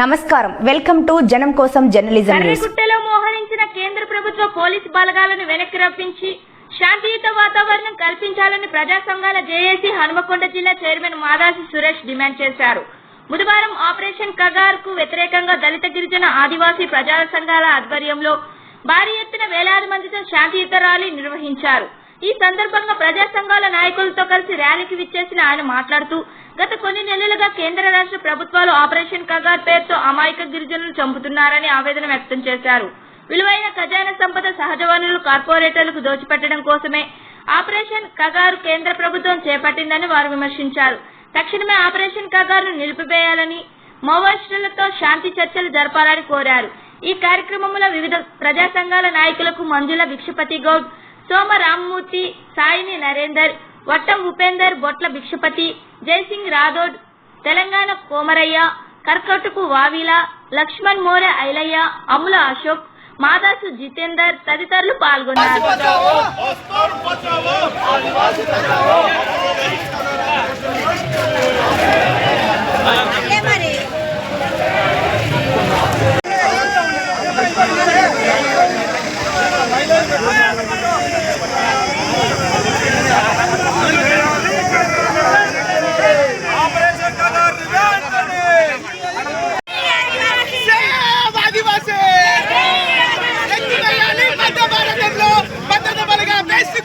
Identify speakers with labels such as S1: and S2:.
S1: నమస్కారం. Welcome to జనం కోసం జర్నలిజం న్యూస్.
S2: మోహరించిన కేంద్ర ప్రభుత్వ పోలీసు బలగాలను వెనక్కి రప్పించి శాంతియుత వాతావరణం కల్పించాలని ప్రజా సంఘాల జేఏసీ హనుమకొండ జిల్లా చైర్మన్ మాదాసి సురేష్ డిమాండ్ చేశారు. బుధవారం ఆపరేషన్ కగార్కు వ్యతిరేకంగా దళిత గిరిజన ఆదివాసీ ప్రజా సంఘాల ఆధ్వర్యంలో భారీ ఎత్తున వేలాది మందితో శాంతియుత ర్యాలీ నిర్వహించారు. ఈ సందర్భంగా ప్రజా సంఘాల నాయకులతో కలిసి ర్యాలీకి విచ్చేసిన ఆయన మాట్లాడుతూ గత కొన్ని నెలలుగా కేంద్ర రాష్ట్ర ప్రభుత్వాలు ఆపరేషన్ కగార్ పేరుతో అమాయక గిరిజనులు చంపుతున్నారని ఆవేదన వ్యక్తం చేశారు. విలువైన ఖజానా సంపద సహజ వనరులు కార్పొరేటర్లకు దోచిపెట్టడం కోసమే ఆపరేషన్ కగారు కేంద్ర ప్రభుత్వం చేపట్టిందని వారు విమర్శించారు. తక్షణమే ఆపరేషన్ కగారును నిలిపివేయాలని మావోయిస్టులతో శాంతి చర్చలు జరపాలని కోరారు. ఈ కార్యక్రమంలో వివిధ ప్రజా సంఘాల నాయకులకు మంజుల భిక్షపతి గౌడ్ సోమ రామ్మూర్తి సాయిని నరేందర్ వట్టం ఉపేందర్ బొట్ల భిక్షపతి జయసింగ్ రాథోడ్ తెలంగాణ కోమరయ్య కర్కటుకు వావిల లక్ష్మణ్ మోరె ఐలయ్య అముల అశోక్ మాదాసు జితేందర్ తదితరులు పాల్గొన్నారు
S3: ¡Vamos! Mexico.